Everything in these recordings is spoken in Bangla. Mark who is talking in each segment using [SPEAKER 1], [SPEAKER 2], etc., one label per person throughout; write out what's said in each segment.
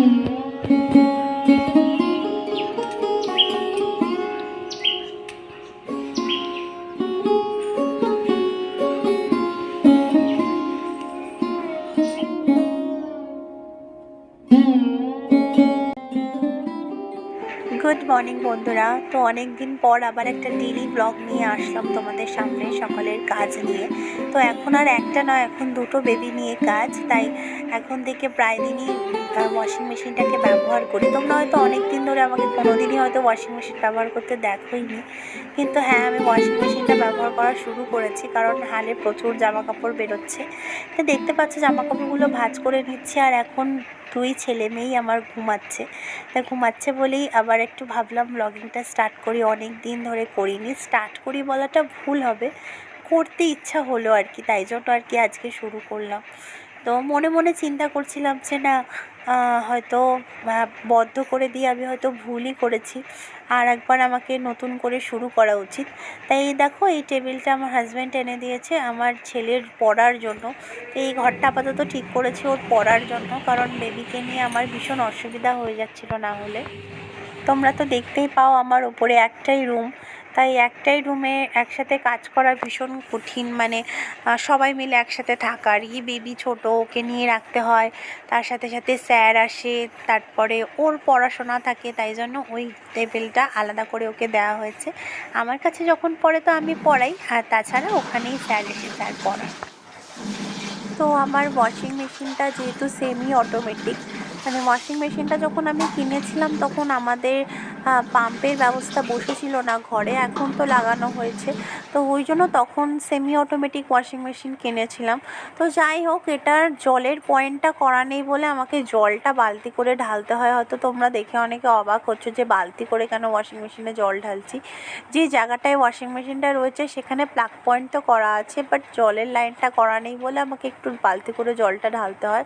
[SPEAKER 1] Mm-hmm. মর্নিং বন্ধুরা। তো অনেক দিন পর আবার একটা ডেলি ব্লগ নিয়ে আসলাম তোমাদের সামনে সকালের কাজ নিয়ে। তো এখন আর একটা নয়, এখন দুটো বেবি নিয়ে কাজ। তাই এখন থেকে প্রায় দিনই ওয়াশিং মেশিনটাকে ব্যবহার করি। তোমরা হয়তো অনেক দিন ধরে আমাকে কোনো দিনই হয়তো ওয়াশিং মেশিন ব্যবহার করতে দেখোইনি। কিন্তু হ্যাঁ আমি ওয়াশিং মেশিনটা ব্যবহার করা শুরু করেছি, কারণ হালে প্রচুর জামা কাপড় বেরোচ্ছে। তো দেখতে পাচ্ছ জামা কাপড়গুলো ভাঁজ করে নিচ্ছে, আর এখন দুই ছেলে মেয়েই আমার ঘুমাচ্ছে। তা ঘুমাচ্ছে বলেই আবার একটু ভাবলাম ব্লগিংটা স্টার্ট করি, অনেক দিন ধরে করিনি। স্টার্ট করি বলাটা ভুল হবে, করতে ইচ্ছা হলো আর কি, তাই জন্য আর কি আজকে শুরু করলাম। তো মনে মনে চিন্তা করছিলাম যে না হয়তো বদ্ধ করে দিয়ে আমি হয়তো ভুলই করেছি, আর একবার আমাকে নতুন করে শুরু করা উচিত। তাই দেখো, এই টেবিলটা আমার হাজব্যান্ড এনে দিয়েছে আমার ছেলের পড়ার জন্য। এই ঘরটা আপাতত ঠিক করেছে ওর পড়ার জন্য, কারণ বেবিকে নিয়ে আমার ভীষণ অসুবিধা হয়ে যাচ্ছিল না হলে। তোমরা তো দেখতেই পাও আমার ওপরে একটাই রুম। তাই একটাই রুমে একসাথে কাজ করা ভীষণ কঠিন। মানে সবাই মিলে একসাথে থাকার। ই বেবি ছোট, ওকে নিয়ে রাখতে হয়। তার সাথে সাথে স্যার আসে। তারপরে ওর পড়াশোনা থাকে, তাই জন্য ওই টেবিলটা আলাদা করে ওকে দেওয়া হয়েছে। আমার কাছে যখন পড়ে তো আমি পড়াই। আর তাছাড়া ওখানেই স্যার এসে স্যার পড়ায়। তো আমার ওয়াশিং মেশিনটা যেহেতু সেমি অটোমেটিক মানে ওয়াশিং মেশিনটা যখন আমি কিনেছিলাম তখন আমাদের পাম্পের ব্যবস্থা বসেছিল না, ঘরে এখন তো লাগানো হয়েছে। তো ওই জন্য তখন সেমি অটোমেটিক ওয়াশিং মেশিন কিনেছিলাম। তো যাই হোক, এটার জলের পয়েন্টটা করা নেই বলে আমাকে জলটা বালতি করে ঢালতে হয়। হয়তো তোমরা দেখে অনেকে অবাক হচ্ছে যে বালতি করে কেন ওয়াশিং মেশিনে জল ঢালছি। যে জায়গাটায় ওয়াশিং মেশিনটা রয়েছে, সেখানে প্লাগ পয়েন্ট তো করা আছে বাট জলের লাইনটা করা নেই বলে আমাকে একটু বালতি করে জলটা ঢালতে হয়।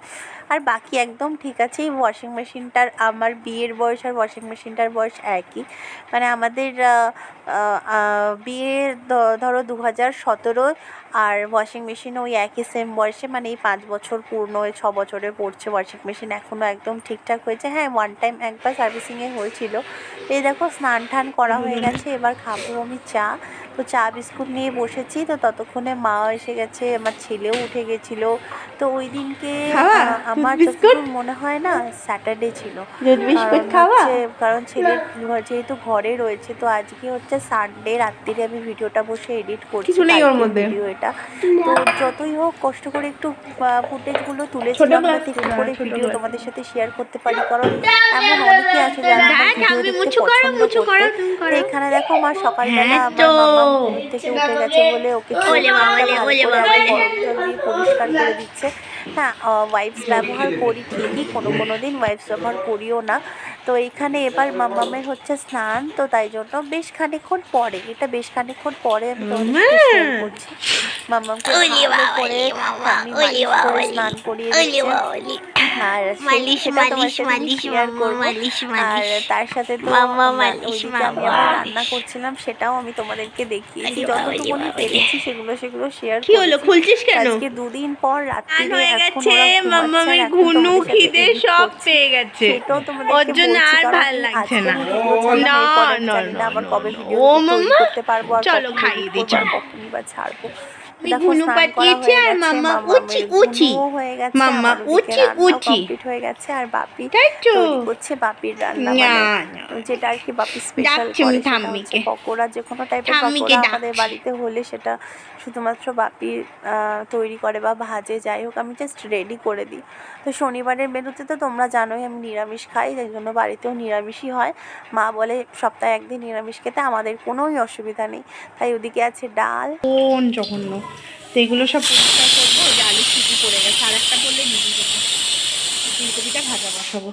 [SPEAKER 1] আর বাকি একদম ঠিক আছে, এই ওয়াশিং মেশিনটার আমার বিয়ের বয়স আর ওয়াশিং মেশিনটার বয়স একই। মানে আমাদের আহ, আহ, আহ, বিয়ে ধরো দু হাজার সতেরো আর ওয়াশিং মেশিন ওই একই সেম বয়সে মানে এই পাঁচ বছর পূর্ণ ওই ছ বছরে পড়ছে ওয়াশিং মেশিন এখনও একদম ঠিকঠাক হয়েছে। হ্যাঁ ওয়ান টাইম একবার সার্ভিসিংয়ে হয়েছিল। এই দেখো স্নান টান করা হয়ে গেছে এবার খাব আমি চা। তো চা বিস্কুট নিয়ে বসেছি তো ততক্ষণে মা এসে গেছে আমার ছেলেও উঠে গেছিল। তো ওই দিনকে আমার মনে হয় না স্যাটারডে ছিল। কারণ ছেলের যেহেতু ঘরে রয়েছে তো আজকে হচ্ছে সানডে রাত্রিরে আমি ভিডিওটা বসে এডিট করছি। ভিডিও এটা। তো যতই হোক কষ্ট করে একটু ফুটেজগুলো তুলেছিলাম করে ভিডিও তোমাদের সাথে শেয়ার করতে পারি কারণ এমন অনেকে আছে যারা আমার
[SPEAKER 2] দেখ,
[SPEAKER 1] ভিডিও
[SPEAKER 2] আমি মুছু করো, মুছু করো, তুমি করো।
[SPEAKER 1] এখানে দেখো সকালবেলা
[SPEAKER 2] হ্যাঁ
[SPEAKER 1] আমার থেকে উঠে গেছে বলে ওকে
[SPEAKER 2] ওলে বাবালে, ওলে বাবালে।
[SPEAKER 1] গরম জল দিয়ে পরিষ্কার করে দিচ্ছে। হ্যাঁ ওয়াইপস ব্যবহার করি ঠিকই কোনো কোনো দিন ওয়াইপস ব্যবহার করিও না। তো এইখানে এবার মামামের হচ্ছে স্নান তো তাই জন্য বেশ খানিকক্ষণ পরে এটা বেশ খানিকক্ষণ পরে আমি করছি। মামামকে করে করে স্নান করিয়ে আর সেটা তোমার সাথে শেয়ার
[SPEAKER 2] মাম্মা,
[SPEAKER 1] আর তার সাথে তো
[SPEAKER 2] মাম্মা,
[SPEAKER 1] আমার আমি
[SPEAKER 2] মাম্মা, মালিশ।
[SPEAKER 1] রান্না করছিলাম সেটাও আমি তোমাদেরকে দেখিয়েছি। যতটুকুনি পেরেছি সেগুলো সেগুলো শেয়ার
[SPEAKER 2] কি হলো? খুলছিস কেন?
[SPEAKER 1] আজকে দুদিন পর রাত্রিরে
[SPEAKER 2] হয়ে গেছে
[SPEAKER 1] ঘুমাচ্ছে,
[SPEAKER 2] মাম্মামের ঘুনু খিদে সব। পেয়ে গেছে। ওর জন্য আর ভালো
[SPEAKER 1] আমি
[SPEAKER 2] লাগছে না না, না,
[SPEAKER 1] আবার কবে
[SPEAKER 2] না।
[SPEAKER 1] video
[SPEAKER 2] ও মাম্মা,
[SPEAKER 1] করতে পারব আর
[SPEAKER 2] চলো খাইয়ে দিই, চলো।
[SPEAKER 1] বা ছাড়বো।
[SPEAKER 2] আমি ঘুনু পাঠিয়েছি আর মাম্মা উচি, উচি। মাম্মা উচি, উচি।
[SPEAKER 1] হয়ে গেছে আর বাপি? তৈরি বাপির রান্না মানে। যেটা আর কি বাপি স্পেশাল করে পকোড়া যে কোনো টাইপের পকোড়া আমাদের বাড়িতে হলে সেটা শুধুমাত্র বাপি তৈরি করে বা ভাজে যাই হোক আমি জাস্ট রেডি করে দিই তো শনিবারের মেনুতে তো তোমরা জানোই আমি নিরামিষ খাই যার জন্য বাড়িতেও নিরামিষই হয় মা বলে সপ্তাহে একদিন নিরামিষ খেতে আমাদের কোনোই অসুবিধা নেই তাই ওদিকে আছে ডাল
[SPEAKER 2] কোন জঘন্য তো এগুলো সব পরিষ্কার করব ওই যে আলু সিদ্ধি পড়ে গেছে। আর একটা করলে নিবি দেবো ফুলকপিটা ভাজা বসাবো।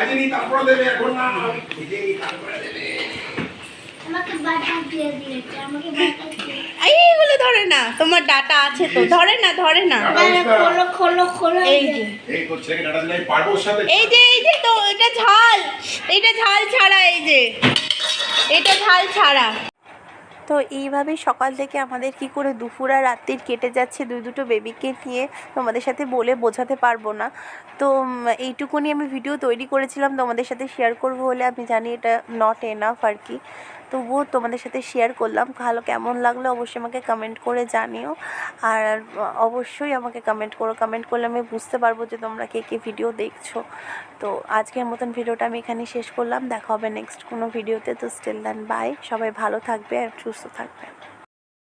[SPEAKER 3] আজনি তারপরে দেবে এখন না নিজেই তারপরে দেবে
[SPEAKER 4] আমাকে বাটা দিয়ে দিয়েছে আমাকে বাটা দিয়ে
[SPEAKER 2] এই এগুলো ধরে না। তোমার ডাটা আছে তো। ধরে না ধরে না।
[SPEAKER 4] খোলো খোলো খোলো
[SPEAKER 2] এই যে।
[SPEAKER 3] এই
[SPEAKER 2] যে এই যে তো এটা ঝাল। এটা ঝাল ছাড়া এই যে। এটা ঝাল ছাড়া।
[SPEAKER 1] তো এইভাবেই সকাল থেকে আমাদের কি করে দুপুর আর রাত্রির কেটে যাচ্ছে দুই দুটো বেবিকে নিয়ে তোমাদের সাথে বলে বোঝাতে পারব না। তো এইটুকুনি আমি ভিডিও তৈরি করেছিলাম। তোমাদের সাথে শেয়ার করব বলে আমি জানি এটা নট এনাফ আর কি। তবুও তোমাদের সাথে শেয়ার করলাম। ভালো কেমন লাগল অবশ্যই আমাকে কমেন্ট করে জানিও। আর, অবশ্যই আমাকে কমেন্ট করো। কমেন্ট করলে আমি বুঝতে পারব যে তোমরা কে কে ভিডিও দেখছ। তো আজকের মতন ভিডিওটা আমি এখানে শেষ করলাম। দেখা হবে নেক্সট কোনো ভিডিওতে তো স্টিল দেন বাই সবাই ভালো থাকবে আর সুস্থ থাকবে।